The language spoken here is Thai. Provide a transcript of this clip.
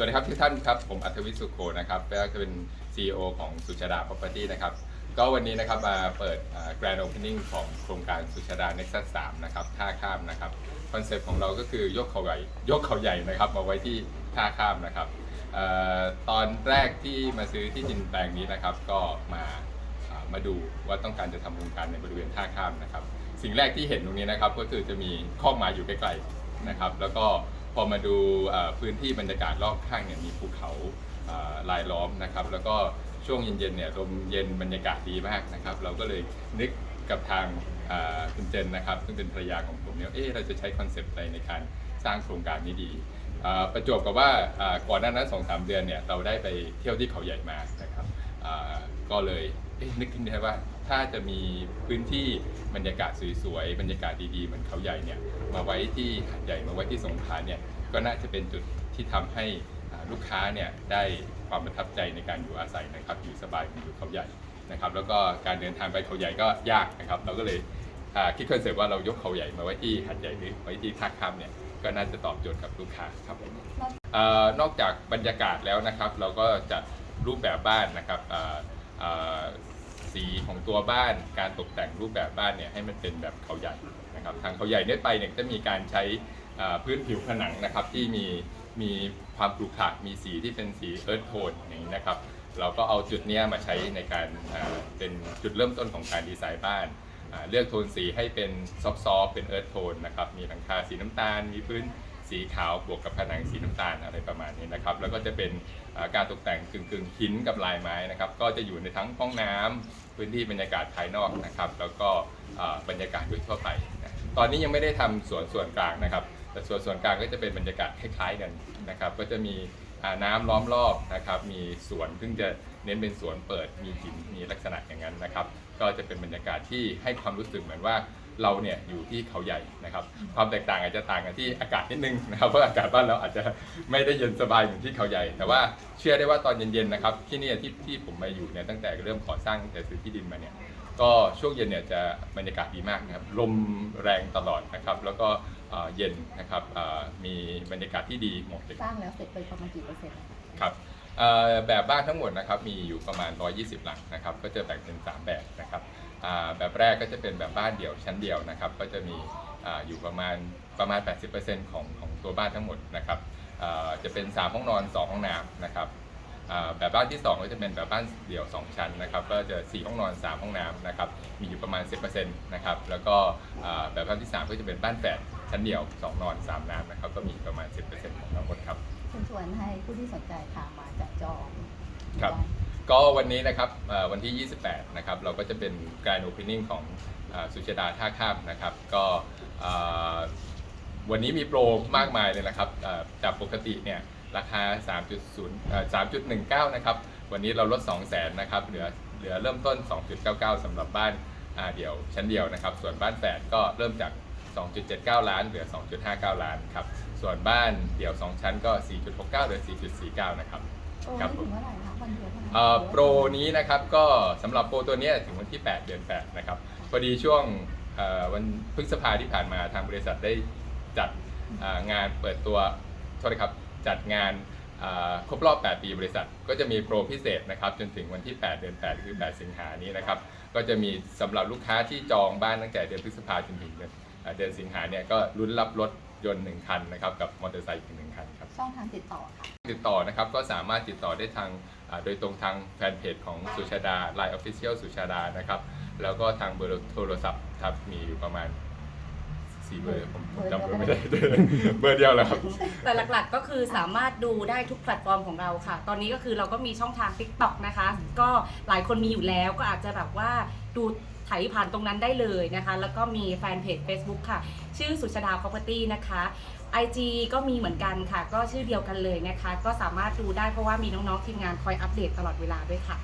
วัสดีครับทุกท่านครับ ผมอัธวิทย์สุโขนะครับก็จะเป็น CEO ของสุชาดา Property นะครับ ก็วันนี้นะครับมาเปิดแกรนด์โอเพนนิ่งของโครงการสุชาดา Nexus 3 นะครับ ท่าข้ามนะครับคอนเซปต์ของเราก็คือยกเขาใหญ่ยกเขาใหญ่นะครับมาไว้ที่ท่าข้ามนะครับออตอนแรกที่มาซื้อที่ดินแปลงนี้นะครับ ก็มามาดูว่าต้องการจะทำโครงการในบริเวณท่าข้ามนะครับ สิ่งแรกที่เห็นตรงนี้นะครับก็คือจะมีคอหมาอยู่ใกล้ๆนะครับ แล้วก็ พอมาดูพื้นที่บรรยากาศรอบข้างเนี่ยมีภูเขาเอ่อรายล้อมนะครับ แล้วก็ช่วงเย็นๆเนี่ยลมเย็นบรรยากาศดีมากนะครับ เราก็เลยนึกกับทางคุณเจนนะครับ ซึ่งเป็นภรรยาของผมเนี่ยเอ๊ะเราจะใช้คอนเซปต์อะไรในการสร้างโครงการนี้ดีประจวบกับว่าก่อนหน้านั้นสองสามเดือนเนี่ยเราได้ไปเที่ยวที่เขาใหญ่มานะครับ ก็เลยเนึกขึ้นได้ว่าถ้าจะมีพื้นที่บรรยากาศสวยๆบรรยากาศดีๆเหมือนเขาใหญ่เนี่ยมาไว้ที่หาดใหญ่มาไว้ที่สงขลาเนี่ยก็น่าจะเป็นจุดที่ทำให้ลูกค้าเนี่ยได้ความประทับใจในการอยู่อาศัยนะครับ อยู่สบายอยู่เขาใหญ่นะครับ แล้วก็การเดินทางไปเขาใหญ่ก็ยากนะครับ เราก็เลยคิดคอนเซ็ปต์ว่าเรายกเขาใหญ่มาไว้ที่หาดใหญ่หรือไว้ที่ท่าข้ามเนี่ยก็น่าจะตอบโจทย์กับลูกค้าครับผมนอกจากบรรยากาศแล้วนะครับ เราก็จัด รูปแบบบ้านนะครับสีของตัวบ้านการตกแต่งรูปแบบบ้านเนี่ยให้มันเป็นแบบเขาใหญ่นะครับทางเขาใหญ่เนี่ยไปเนี่ยจะมีการใช้พื้นผิวผนังนะครับที่มีมีความกรุขระมีสีที่เป็นสีเอิร์ธโทนอย่างนี้นะครับ เราก็เอาจุดเนี้ยมาใช้ในการเป็นจุดเริ่มต้นของการดีไซน์บ้าน เลือกโทนสีให้เป็นซอฟต์ๆเป็นเอิร์ธโทนนะครับมีหลังคาสีน้ำตาลมีพื้น สีขาวบวกกับผนังสีน้ำตาลอะไรประมาณนี้นะครับ แล้วก็จะเป็นการตกแต่งกึ่งกึ่งๆหินกับลายไม้นะครับ ก็จะอยู่ในทั้งห้องน้ำพื้นที่บรรยากาศภายนอกนะครับ แล้วก็บรรยากาศโดยทั่วไป ตอนนี้ยังไม่ได้ทำสวนส่วนกลางนะครับ แต่ส่วนส่วนกลางก็จะเป็นบรรยากาศคล้ายๆกันนะครับ ก็จะมีน้ำล้อมรอบนะครับ มีสวนซึ่งจะเน้นเป็นสวนเปิด มีหิน มีลักษณะอย่างนั้นนะครับ ก็จะเป็นบรรยากาศที่ให้ความรู้สึกเหมือนว่า เราเนี่ยอยู่ที่เขาใหญ่นะครับ ความแตกต่างอาจจะต่างกันที่อากาศนิดนึงนะครับเพราะอากาศบ้านเราอาจจะไม่ได้เย็นสบายเหมือนที่เขาใหญ่ แต่ว่าเชื่อได้ว่าตอนเย็นๆนะครับที่เนี่ยที่ที่ผมมาอยู่เนี่ยตั้งแต่เริ่มก่อสร้างตั้งแต่ซื้อที่ดินมาเนี่ยก็ช่วงเย็นเนี่ยจะบรรยากาศดีมากนะครับลมแรงตลอดนะครับ แล้วก็เอ่อเย็นนะครับเอ่อมีบรรยากาศที่ดีเหมาะเลยสร้างแล้วเสร็จไปประมาณกี่เปอร์เซ็นต์นะคะครับเอ่อ แบบบ้านทั้งหมดนะครับมีอยู่ประมาณ 120 หลังนะครับก็จะแบ่งเป็น 3 แบบนะครับแบบแรกก็จะเป็นแบบบ้านเดี่ยวชั้นเดียวนะครับก็จะมีอยู่ประมาณประมาณ 80%ของของตัวบ้านทั้งหมดนะครับจะเป็น 3 ห้องนอน 2 ห้องน้ำนะครับแบบบ้านที่ 2 ก็จะเป็นแบบบ้านเดี่ยว 2 ชั้นนะครับก็จะ 4 ห้องนอน 3 ห้องน้ำนะครับมีอยู่ประมาณ 10%นะครับแล้วก็แบบบ้านที่ 3 ก็จะเป็นบ้านแฝดชั้นเดียว 2 นอน 3 น้ำนะครับก็มีประมาณ 10%ของทั้งหมดครับ เชิญชวนให้ผู้ที่สนใจค่ะมาจับจองครับ ก็วันนี้นะครับเอ่อวันที่ 28 นะครับ เราก็จะเป็นการโอเพนนิ่งของเอ่อสุชาดาท่าข้ามนะครับ ก็เอ่อวันนี้มีโปรมากมายเลยนะครับเอ่อจากปกติเนี่ยราคา 3.0เอ่อ3.19 นะครับ วันนี้เราลด 200,000 นะครับ เหลือเหลือเริ่มต้น 2.99สำหรือบ้านอ่าเดี่ยวชั้นเดียวนะครับ ส่วนบ้านแฝดก็เริ่มจาก 2.79 ล้าน เหลือ 2.59 ล้านครับ ส่วนบ้านเดี่ยว 2 ชั้นก็ 4.69เหลือ 4.49 นะครับโอ้ครับนี่ถึงเมื่อไหร่คะวันเดียวเท่านั้นเอ่อโปรนี้นะครับก็สำหรับโปรตัวเนี้ยถึงวันที่ 8 เดือน 8 นะครับ พอดีช่วงเอ่อวันพฤษภาที่ผ่านมาทางบริษัทได้จัดเอ่องานเปิดตัวโทษนะครับจัดงานเอ่อครบรอบ 8 ปีบริษัท ก็จะมีโปรพิเศษนะครับจนถึงวันที่ 8 เดือน 8 คือ 8 สิงหานี้นะครับ ก็จะมีสำหรับลูกค้าที่จองบ้านตั้งแต่เดือนพฤษภาจนถึงเดือน เอ่อเดือนสิงหาเนี่ยก็ลุ้นรับรถยนต์หนึ่งคันนะครับกับมอเตอร์ไซค์อีกหนึ่งคันครับช่องทางติดต่อค่ะ ติดต่อนะครับก็สามารถติดต่อได้ทางอ่าโดยตรงทางแฟนเพจของสุชาดา Line Official สุชาดานะครับแล้วก็ทางเบอร์โทรศัพท์ครับมีอยู่ประมาณสี่เบอร์ผมผมจำเบอร์ไม่ได้เบอร์เดียวแหล้วครับ แต่หลักๆก็คือสามารถดูได้ทุกแพลตฟอร์มของเราค่ะ ตอนนี้ก็คือเราก็มีช่องทาง TikTok นะคะ ก็หลายคนมีอยู่แล้วก็อาจจะแบบว่าดู ไถผ่านตรงนั้นได้เลยนะคะ แล้วก็มีแฟนเพจ Facebook ค่ะ ชื่อสุชาดา Property นะคะ IG ก็มีเหมือนกันค่ะ ก็ชื่อเดียวกันเลยนะคะ ก็สามารถดูได้เพราะว่ามีน้องๆทีมงานคอยอัปเดตตลอดเวลาด้วยค่ะ